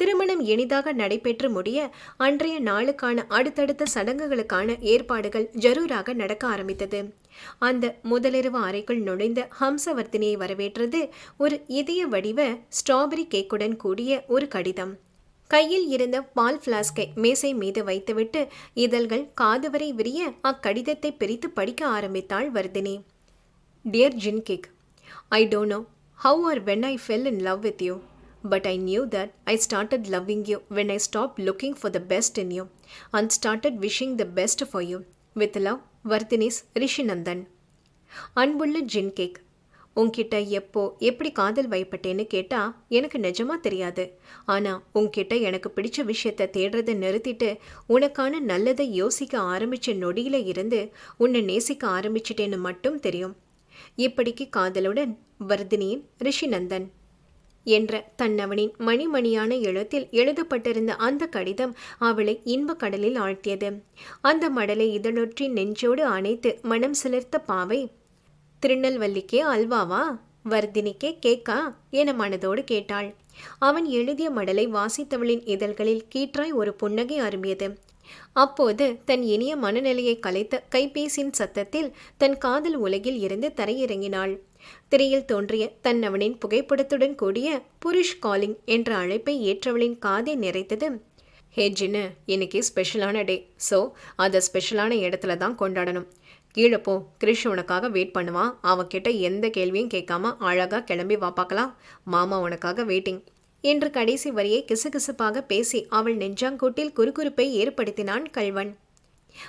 திருமணம் எளிதாக நடைபெற்று முடிய அன்றைய நாளுக்கான அடுத்தடுத்த சடங்குகளுக்கான ஏற்பாடுகள் ஜரூராக நடக்க ஆரம்பித்தது. அந்த முதலிரவு அறைக்குள் நுழைந்த ஹம்சவர்த்தினியை வரவேற்றது ஒரு இதய வடிவ ஸ்ட்ராபெரி கேக்குடன் கூடிய ஒரு கடிதம். கையில் இருந்த பால் பிளாஸ்கை மேசை மீது வைத்துவிட்டு இதழ்கள் காதுவரை விரிய அக்கடிதத்தை பிரித்து படிக்க ஆரம்பித்தாள் Vardhini. Dear ஜின்கிக் I don't know how are when I fell in love with you but I knew that I started loving you when I stopped looking for the best in you and started wishing the best for you. With love, Vardhini's Rishinandan அன்புள்ள ஜின் cake உன்கிட்ட எப்போ எப்படி காதல் வைப்பட்டேன்னு கேட்டால் எனக்கு நிஜமாக தெரியாது. ஆனால் உன்கிட்ட எனக்கு பிடிச்ச விஷயத்த தேடுறதை நிறுத்திட்டு உனக்கான நல்லதை யோசிக்க ஆரம்பித்த நொடியில் இருந்து உன்னை நேசிக்க ஆரம்பிச்சிட்டேன்னு மட்டும் தெரியும். இப்படிக்கு காதலுடன் வர்தினியின் ரிஷிநந்தன் என்ற தன்னவனின் மணிமணியான எழுத்தில் எழுதப்பட்டிருந்த அந்த கடிதம் அவளை இன்பக் கடலில் ஆழ்த்தியது. அந்த மடலை இதழொற்றி நெஞ்சோடு அணைத்து மனம் சிலிர்த்த பாவை திருநெல்வல்லிக்கே அல்வாவா? வர்தினிக்கே கேக்கா? என மனதோடு கேட்டாள். அவன் எழுதிய மடலை வாசித்தவளின் இதழ்களில் கீற்றாய் ஒரு புன்னகை அரும்பியது. அப்போது தன் இனிய மனநிலையை கலைத்த கைபேசியின் சத்தத்தில் தன் காதல் உலகில் இருந்து தரையிறங்கினாள். திரையில் தோன்றிய தன்னவனின் புகைப்படத்துடன் கூடிய புருஷ் காலிங் என்ற அழைப்பை ஏற்றவளின் காதை நிறைத்தது. ஹே ஜின்னு இன்னைக்கு ஸ்பெஷலான டே ஸோ அதை ஸ்பெஷலான இடத்துல தான் கொண்டாடணும். கீழே போ கிரிஷ் உனக்காக வெயிட் பண்ணுவான் அவன்கிட்ட எந்த கேள்வியும் கேட்காம அழகாக கிளம்பி வா பார்க்கலாம். மாமா உனக்காக வெயிட்டிங் என்று கடைசி வரியை கிசுகிசுப்பாக பேசி அவள் நெஞ்சாங்கூட்டில் குறுகுறுப்பை ஏற்படுத்தினான் கல்வன்.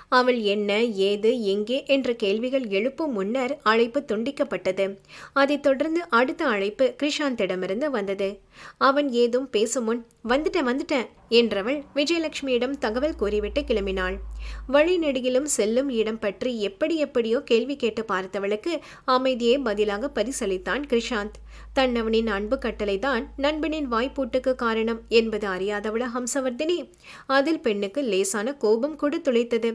அவள் என்ன ஏது எங்கே என்ற கேள்விகள் எழுப்பும் முன்னர் அழைப்பு துண்டிக்கப்பட்டது. அதைத் தொடர்ந்து அடுத்த அழைப்பு கிருஷாந்திடமிருந்து வந்தது. அவன் ஏதும் பேசும் முன் வந்துட்டேன் வந்துட்டேன் என்றவள் விஜயலட்சுமியிடம் தகவல் கூறிவிட்டு கிளம்பினாள். வழிநெடுகிலும் செல்லும் இடம் பற்றி எப்படி எப்படியோ கேள்வி கேட்டு பார்த்தவளுக்கு அமைதியே பதிலாக பரிசளித்தான் கிருஷாந்த். தன்னவனின் அன்பு கட்டளைதான் நண்பனின் வாய்ப்பூட்டுக்கு காரணம் என்பது அறியாதவள ஹம்சவர்தினி. அதில் பெண்ணுக்கு லேசான கோபம் கூட துளைத்தது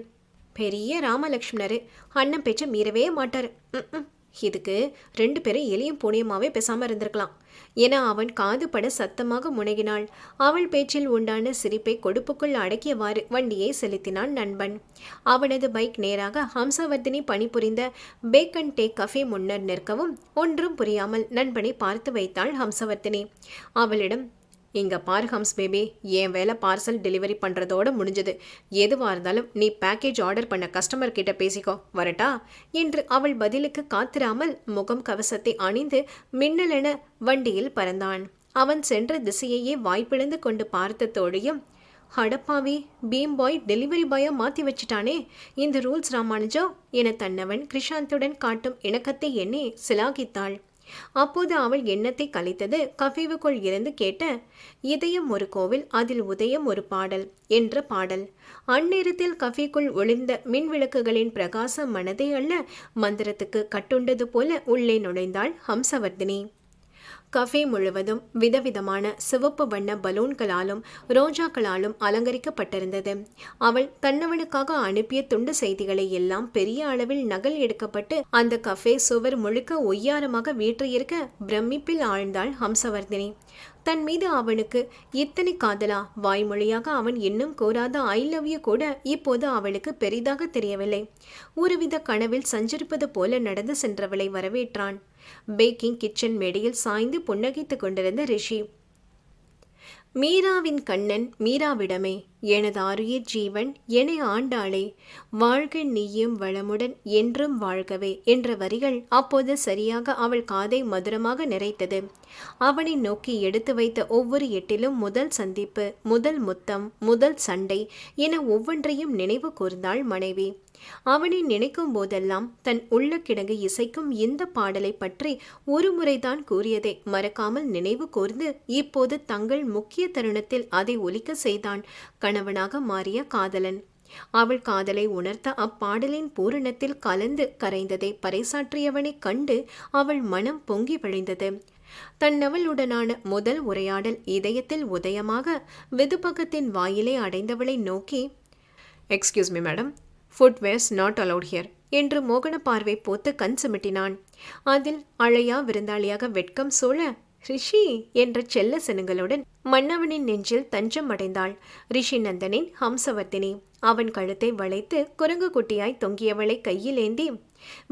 பெரிய ராமலக்ஷ்மணரு அண்ணன் பேச்ச மீறவே மாட்டார். இதுக்கு ரெண்டு பேரும் எலியும் பூனியமாவே பேசாமல் இருந்திருக்கலாம். என அவன் காது பட சத்தமாக முனகினாள். அவள் பேச்சில் உண்டான சிரிப்பை கொடுப்புக்குள் அடக்கியவாறு வண்டியை செலுத்தினான் நண்பன். அவனது பைக் நேராக ஹம்சவர்தினி பணிபுரிந்த பேக் அண்ட் டே கஃபே முன்னர் நிற்கவும் ஒன்றும் புரியாமல் நண்பனை பார்த்து வைத்தாள் ஹம்சவர்தினி. அவளிடம் இங்கே பார் ஹம்ஸ் பேபி என் வேலை பார்சல் டெலிவரி பண்ணுறதோட முடிஞ்சது. எதுவாக இருந்தாலும் நீ பேக்கேஜ் ஆர்டர் பண்ண கஸ்டமர் கிட்ட பேசிக்கோ வரட்டா? என்று அவள் பதிலுக்கு காத்திராமல் முகம் கவசத்தை அணிந்து மின்னலென வண்டியில் பறந்தான். அவன் சென்ற திசையையே வாய்ப்பிழந்து கொண்டு பார்த்ததோடையும் ஹடப்பாவி பீம் பாய் டெலிவரி பாயா மாற்றி வச்சிட்டானே. இந்த ரூல்ஸ் ராமானுஜா? என தன்னவன் கிருஷாந்துடன் காட்டும் இணக்கத்தை எண்ணி சிலாகித்தாள். அப்போது அவள் எண்ணத்தை கலைத்தது கஃபேவுக்குள் இருந்து கேட்ட இதயம் ஒரு கோவில் அதில் உதயம் ஒரு பாடல் என்ற பாடல். அந்நேரத்தில் கஃபேக்குள் ஒளிர்ந்த மின் விளக்குகளின் பிரகாசம் மனதை அல்ல மந்திரத்துக்கு கட்டுண்டது போல உள்ளே நுழைந்தாள் ஹம்சவர்தினி. கஃபே முழுவதும் விதவிதமான சிவப்பு வண்ண பலூன்களாலும் ரோஜாக்களாலும் அலங்கரிக்கப்பட்டிருந்தது. அவள் தன்னவனுக்காக அனுப்பிய துண்டு செய்திகளை எல்லாம் பெரிய அளவில் நகல் எடுக்கப்பட்டு அந்த கஃபே சுவர் முழுக்க ஒய்யாரமாக வீற்றிருக்க பிரமிப்பில் ஆழ்ந்தாள் ஹம்சவர்தினி. தன் மீது அவனுக்கு இத்தனை காதலா? வாய்மொழியாக அவன் இன்னும் கூறாத ஐ லவ் யூ கூட இப்போது அவளுக்கு பெரிதாக தெரியவில்லை. ஒருவித கனவில் சஞ்சரிப்பது போல நடந்து சென்றவளை வரவேற்றான். பேக்கிங் கிச்சன் மேடையில் சாய்ந்து புன்னகைத்து கொண்டிருந்த ரிஷி மீராவின் கண்ணன் மீராவிடமே எனது அரிய ஜீவன் என ஆண்டாளே வாழ்க நீயும் வளமுடன் என்றும் வாழ்கவே என்ற வரிகள் அப்போது சரியாக அவள் காதை மதுரமாக நிறைத்தது. அவனை நோக்கி எடுத்து வைத்த ஒவ்வொரு எட்டிலும் முதல் சந்திப்பு முதல் முத்தம் முதல் சண்டை என ஒவ்வொன்றையும் நினைவு கூர்ந்தாள் மனைவி. அவனை நினைக்கும் போதெல்லாம் தன் உள்ள கிடங்கு இசைக்கும் இந்த பாடலை பற்றி ஒரு முறைதான் கூறியதை. மறக்காமல் நினைவு கூர்ந்து இப்போது தங்கள் முக்கிய தருணத்தில் அதை ஒலிக்க செய்தான் கணவனாக மாறிய காதலன். அவள் காதலை உணர்த்த அப்பாடலின் பூரணத்தில் கலந்து கரைந்ததை பறைசாற்றியவனைக் கண்டு அவள் மனம் பொங்கி வழிந்தது. தன்னவளுடனான முதல் உரையாடல் இதயத்தில் உதயமாக வெதுப்பகத்தின் வாயிலை அடைந்தவளை நோக்கி excuse me madam footwears not allowed here என்று மோகன பார்வை போத்து கண் சுமிட்டினான். அதில் அழையா விருந்தாளியாக வெட்கம் சூழ ரிஷி என்ற செல்ல சினுங்களுடன் மன்னவனின் நெஞ்சில் தஞ்சம் அடைந்தாள். ரிஷி நந்தனின் ஹம்சவர்த்தினி. அவன் கழுத்தை வளைத்து குரங்கு குட்டியாய் தொங்கியவளை கையில் ஏந்தி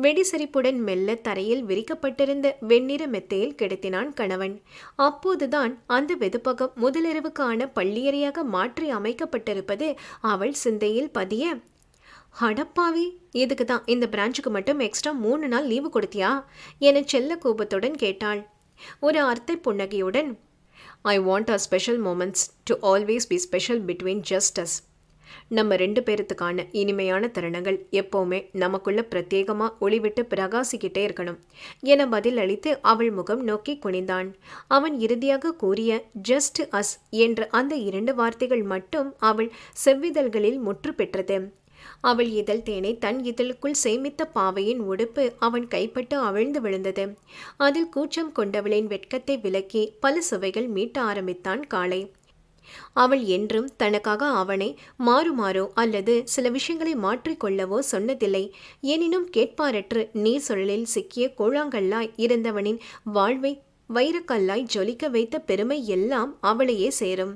வெடிசரிப்புடன் மெல்ல தரையில் விரிக்கப்பட்டிருந்த வெண்ணிற மெத்தையில் கிடத்தினான் கணவன். அப்போதுதான் அந்த வெதுப்பகம் முதலிரவுக்கான பள்ளியறையாக மாற்றி அமைக்கப்பட்டிருப்பது அவள் சிந்தையில் பதிய ஹடப்பாவி இதுக்கு தான் இந்த பிரான்ச்சுக்கு மட்டும் எக்ஸ்ட்ரா மூணு நாள் லீவு கொடுத்தியா? என செல்ல கோபத்துடன் கேட்டாள். ஒரு அர்த்த புன்னகையுடன் I want a special moments to always be special between just us நம்ம ரெண்டு பேர்த்துக்கான இனிமையான தருணங்கள் எப்போவுமே நமக்குள்ள பிரத்யேகமாக ஒளிவிட்டு பிரகாசிக்கிட்டே இருக்கணும் என பதில் அளித்து அவள் முகம் நோக்கி குனிந்தான். அவன் இறுதியாக கூறிய ஜஸ்ட் அஸ் என்ற அந்த இரண்டு வார்த்தைகள் மட்டும் அவள் செவ்விதழ்களில் முற்று பெற்றது. அவள் இதழ் தேனை தன் இதழுக்குள் சேமித்த பாவையின் உடுப்பு அவன் கைப்பட்டு அவிழ்ந்து விழுந்தது. அதில் கூச்சம் கொண்டவளின் வெட்கத்தை விலக்கி பல சுவைகள் மீட்ட ஆரம்பித்தான் காளை. அவள் என்றும் தனக்காக அவனை மாறுமாறோ அல்லது சில விஷயங்களை மாற்றிக்கொள்ளவோ சொன்னதில்லை. எனினும் கேட்பாரற்று நீர் சுழலில் சிக்கிய கோழாங்கல்லாய் இருந்தவனின் வாழ்வை வைரக்கல்லாய் ஜொலிக்க வைத்த பெருமை எல்லாம் அவளையே சேரும்.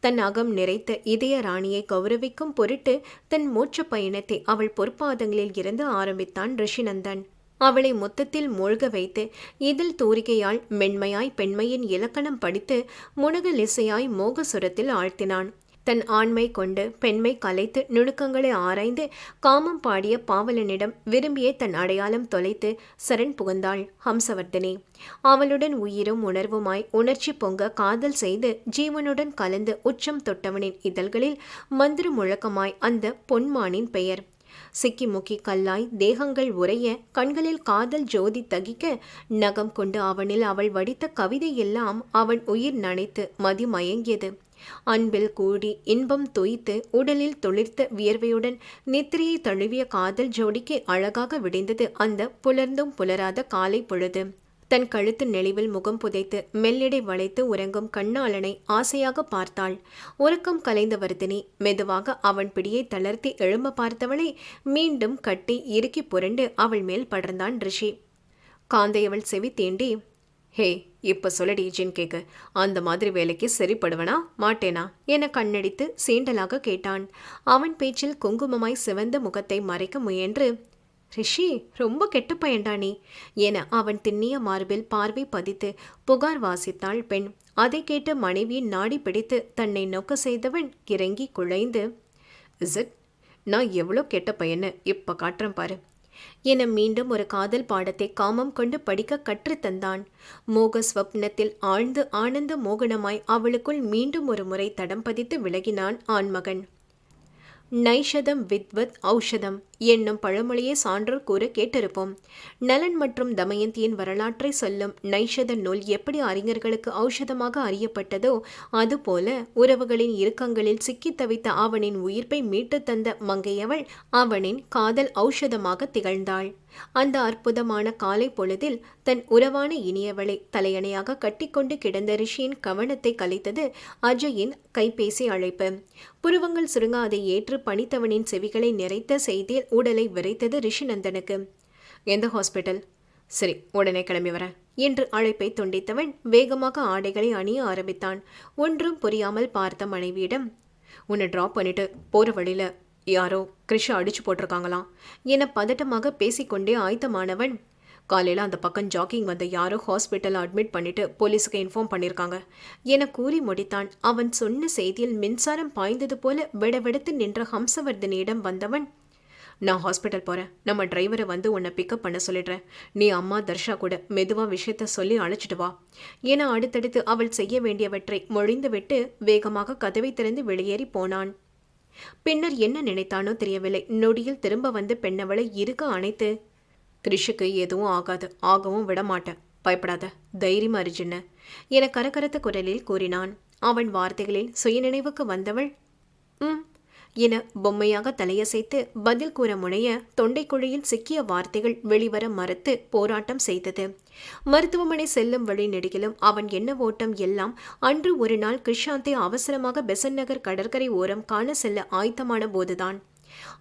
தன் அகம் நிறைத்த இதய ராணியை கௌரவிக்கும் பொருட்டு தன் மோட்ச பயணத்தை அவள் பொற்பாதங்களில் இருந்து ஆரம்பித்தான் ரிஷிநந்தன். அவளை மொத்தத்தில் மூழ்க வைத்து இதில் தூரிகையால் மென்மையாய் பெண்மையின் இலக்கணம் படித்து முனகலிசையாய் மோகசுரத்தில் ஆழ்த்தினான். தன் ஆண்மை கொண்டு பெண்மை கலைத்து நுணுக்கங்களை ஆராய்ந்து காமம் பாடிய பாவலனிடம் விரும்பியே தன் அடையாளம் தொலைத்து சரண் புகுந்தாள் ஹம்சவர்தனே. அவளுடன் உயிரும் உணர்வுமாய் உணர்ச்சி பொங்க காதல் செய்து ஜீவனுடன் கலந்து உச்சம் தொட்டவனின் இதழ்களில் மந்திர முழக்கமாய் அந்த பொன்மானின் பெயர். சிக்கி முக்கி கல்லாய் தேகங்கள் உறைய கண்களில் காதல் ஜோதி தகிக்க நகம் கொண்டு அவனில் அவள் வடித்த கவிதை எல்லாம் அவன் உயிர் நனைத்து மதி மயங்கியது அன்பில் கூடி இன்பம் தொய்த்து உடலில் தொளிர்த்த வியர்வையுடன் நித்திரையை தழுவிய காதல் ஜோடிக்கு அழகாக விடைந்தது அந்த புலர்ந்தும் புலராத காலை பொழுது. தன் கழுத்து நெளிவில் முகம் புதைத்து மெல்லிடை வளைத்து உறங்கும் கண்ணாளனை ஆசையாக பார்த்தாள். உறக்கம் கலைந்த வர்தினி மெதுவாக அவன் பிடியை தளர்த்தி எழும்ப பார்த்தவளை மீண்டும் கட்டி இறுக்கி புரண்டு அவள் மேல் படர்ந்தான் ரிஷி. காந்தையவள் செவி தீண்டி ஹே இப்போ சொல்லடி ஜின் கேக்கு. அந்த மாதிரி வேலைக்கு சரிப்படுவனா? மாட்டேனா? என கண்ணடித்து சீண்டலாக கேட்டான். அவன் பேச்சில் குங்குமமாய் சிவந்த முகத்தை மறைக்க முயன்று ரிஷி ரொம்ப கெட்ட பையன்டா நீ என அவன் திண்ணிய மார்பில் பார்வை பதித்து புகார் வாசித்தாள் பெண். அதை கேட்டு மனைவியின் நாடி பிடித்து தன்னை நோக்க செய்தவன் இறங்கி குழைந்து இசட் நான் எவ்வளோ கெட்ட பையன்னு இப்போ காட்டுறேன் பாரு என மீண்டும் ஒரு காதல் பாடத்தை காமம் கொண்டு படிக்க கற்றுத்தந்தான் மோக ஸ்வப்னத்தில் ஆழ்ந்து ஆனந்த மோகனமாய் அவளுக்குள் மீண்டும் ஒரு முறை தடம் பதித்து விலகினான் ஆண்மகன். நைஷதம் வித்வத் ஔஷதம் என்னும் பழமொழியை சான்றோர் கூற கேட்டிருப்போம். நலன் மற்றும் தமயந்தியின் வரலாற்றை சொல்லும் நைஷத நூல் எப்படி அறிஞர்களுக்கு ஔஷதமாக அறியப்பட்டதோ அதுபோல உறவுகளின் இறுக்கங்களில் சிக்கித் தவித்த அவனின் உயிர்ப்பை மீட்டு தந்த மங்கையவள் அவனின் காதல் ஔஷதமாக திகழ்ந்தாள். அந்த அற்புதமான காலை பொழுதில் தன் உறவான இனியவளை தலையணையாக கட்டிக்கொண்டு கிடந்த ரிஷியின் கவனத்தை கலைத்தது அஜயின் கைபேசி அழைப்பு. புருவங்கள் சுருங்க அதை ஏற்று பணித்தவனின் செவிகளை நிறைத்த செய்தியில் உடலை விரைத்தது ரிஷிநந்தனுக்கு. எந்த ஹாஸ்பிட்டல்? சரி உடனே கிளம்பி வரேன். என்று அழைப்பை துண்டித்தவன் வேகமாக ஆடைகளை அணிய ஆரம்பித்தான். ஒன்றும் புரியாமல் பார்த்த மனைவியிடம் உன்னை ட்ராப் பண்ணிட்டு போகிற வழியில் யாரோ கிருஷ அடிச்சு போட்டிருக்காங்களாம் என பதட்டமாக பேசிக்கொண்டே ஆயத்தமானவன் காலையில் அந்த பக்கம் ஜாக்கிங் வந்த யாரோ ஹாஸ்பிட்டல் அட்மிட் பண்ணிட்டு போலீஸுக்கு இன்ஃபார்ம் பண்ணியிருக்காங்க என கூறி முடித்தான். அவன் சொன்ன செய்தியில் மின்சாரம் பாய்ந்தது போல விடவெடுத்து நின்ற ஹம்சவர்தனியிடம் வந்தவன் நான் ஹாஸ்பிட்டல் போகிறேன் நம்ம டிரைவரை வந்து உன்னை பிக்கப் பண்ண சொல்லிடுறேன். நீ அம்மா தர்ஷா கூட மெதுவாக விஷயத்த சொல்லி அழைச்சிட்டு வா. என அடுத்தடுத்து அவள் செய்ய வேண்டியவற்றை மொழிந்துவிட்டு வேகமாக கதவை திறந்து வெளியேறி போனான். பின்னர் என்ன நினைத்தானோ தெரியவில்லை. நொடியில் திரும்ப வந்து பெண்ணவளை இருக்க அணைத்து கிரிஷுக்கு எதுவும் ஆகாது. ஆகவும் விடமாட்டேன். பயப்படாத. தைரியமா இருஜின்ன என கரகரத்த குரலில் கூறினான். அவன் வார்த்தைகளில் சுயநினைவுக்கு வந்தவள் ம் என பொம்மையாக தலையசைத்து பதில் கூற முனைய தொண்டைக்குழியில் சிக்கிய வார்த்தைகள் வெளிவர மறுத்து போராட்டம் செய்தது. மருத்துவமனை செல்லும் வழி நெடுகிலும் அவன் என்ன ஓட்டம் எல்லாம் அன்று ஒரு நாள் கிருஷாந்தை அவசரமாக பெசன் நகர் கடற்கரை ஓரம் காண செல்ல ஆயத்தமான போதுதான்.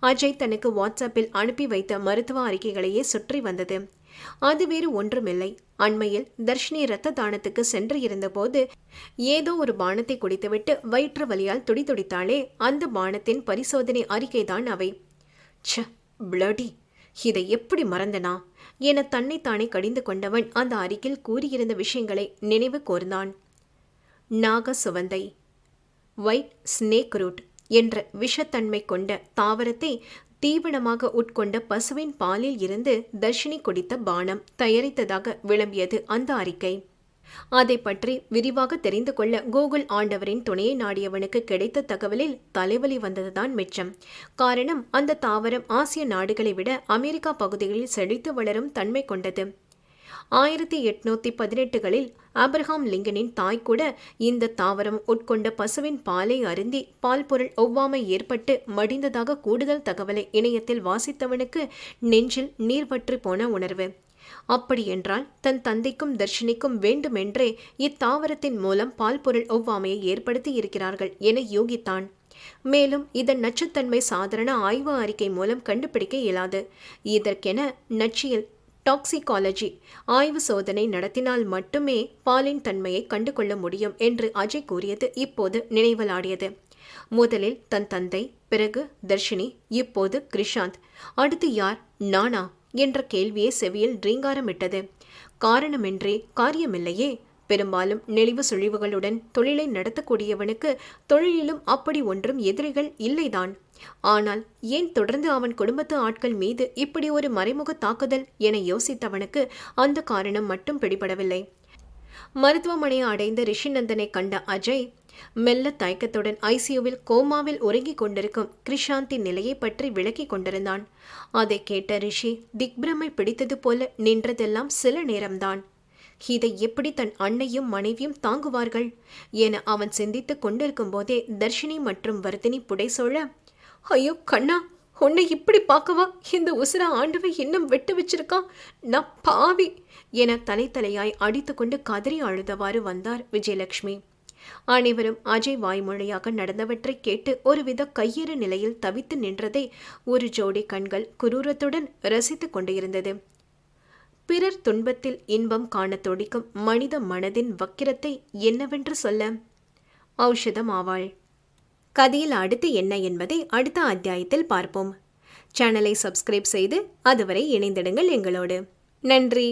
அஜய் தனக்கு வாட்ஸ்அப்பில் அனுப்பி வைத்த மருத்துவ அறிக்கைகளையே சுற்றி வந்தது. அது வேறு ஒன்றுமில்லை. அண்மையில் தர்ஷினி இரத்த தானத்துக்கு சென்று இருந்தபோது ஏதோ ஒரு பானத்தை குடித்துவிட்டு வயிற்று வலியால் துடிதுடித்தாளே அந்த பானத்தின் பரிசோதனை அறிக்கைதான் அவை. ச்ச பிளடி! இதை எப்படி மறந்தனா? என தன்னைத்தானே கடிந்து கொண்டவன் அந்த அறிக்கையில் கூறியிருந்த விஷயங்களை நினைவு கூர்ந்தான். நாக சுவந்தை ஒயிட் ஸ்னேக் ரூட் என்ற விஷத்தன்மை கொண்ட தாவரத்தை தீவனமாக உட்கொண்ட பசுவின் பாலில் இருந்து தர்ஷினி குடித்த பானம் தயாரித்ததாக விளம்பியது அந்த அறிக்கை. அதை பற்றி விரிவாக தெரிந்து கொள்ள கூகுள் ஆண்டவரின் துணையை நாடியவனுக்கு கிடைத்த தகவலில் தலைவலி வந்ததுதான் மிச்சம். காரணம் அந்த தாவரம் ஆசிய நாடுகளை விட அமெரிக்கா பகுதிகளில் செழித்து வளரும் தன்மை கொண்டது. ஆயிரத்தி எட்நூத்தி பதினெட்டுகளில் ஆப்ரஹாம் லிங்கனின் தாய் கூட இந்த தாவரம் உட்கொண்ட பசுவின் பாலை அருந்தி பால் பொருள் ஒவ்வாமை ஏற்பட்டு மடிந்ததாக கூடுதல் தகவலை இணையத்தில் வாசித்தவனுக்கு நெஞ்சில் நீர்வற்றி போன உணர்வு. அப்படியென்றால் தன் தந்தைக்கும் தர்ஷினிக்கும் வேண்டுமென்றே இத்தாவரத்தின் மூலம் பால் பொருள் ஒவ்வாமையை ஏற்படுத்தி இருக்கிறார்கள் என யூகித்தான். மேலும் இதன் நச்சுத்தன்மை சாதாரண ஆய்வு அறிக்கை மூலம் கண்டுபிடிக்க இயலாது. இதற்கென நச்சியல் டாக்ஸிகாலஜி. ஆய்வு சோதனை நடத்தினால் மட்டுமே பாலின் தன்மையை கண்டுகொள்ள முடியும் என்று அஜய் கூறியது இப்போது நினைவலாடியது. முதலில் தன் தந்தை பிறகு தர்ஷினி இப்போது கிரிஷாந்த். அடுத்து யார்? நானா? என்ற கேள்வியை செவியில் ரீங்காரமிட்டது. காரணமின்றி காரியமில்லையே. பெரும்பாலும் நெளிவு சுழிவுகளுடன் தொழிலை நடத்தக்கூடியவனுக்கு தொழிலிலும் அப்படி ஒன்றும் எதிரிகள் இல்லைதான். ஆனால் ஏன் தொடர்ந்து அவன் குடும்பத்து ஆட்கள் மீது இப்படி ஒரு மறைமுக தாக்குதல் என யோசித்தவனுக்கு அந்த காரணம் மட்டும் பிடிபடவில்லை. மருத்துவமனையை அடைந்த ரிஷிநந்தனை கண்ட அஜய் மெல்ல தயக்கத்துடன் ஐசியூவில் கோமாவில் உறங்கிக் கொண்டிருக்கும் கிருஷாந்தின் நிலையை பற்றி விளக்கிக் கொண்டிருந்தான். அதை கேட்ட ரிஷி திக்பிரமை பிடித்தது போல நின்றதெல்லாம் சில நேரம்தான். இதை எப்படி தன் அன்னையும் மனைவியும் தாங்குவார்கள்? என அவன் சிந்தித்துக் கொண்டிருக்கும் போதே தர்ஷினி மற்றும் வர்தினி புடைசோழ ஐயோ கண்ணா உன்னை இப்படி பார்க்கவா? இந்த உசுர ஆண்டவை இன்னும் விட்டு வச்சிருக்கான் நான் பாவி! என தலை தலையாய் அடித்துக்கொண்டு கதறி அழுதவாறு வந்தார் விஜயலட்சுமி. அனைவரும் அஜய் வாய்மொழியாக நடந்தவற்றை கேட்டு ஒருவித கையிறு நிலையில் தவித்து நின்றதை ஒரு ஜோடி கண்கள் குரூரத்துடன் ரசித்துக் கொண்டிருந்தது. பிறர் துன்பத்தில் இன்பம் காண துடிக்கும் மனித மனதின் வக்கிரத்தை என்னவென்று சொல்ல? ஔஷதம் ஆவாள். கதையில் அடுத்து என்ன என்பதை அடுத்த அத்தியாயத்தில் பார்ப்போம். சேனலை சப்ஸ்கிரைப் செய்து அதுவரை இணைந்திடுங்கள் எங்களோடு. நன்றி.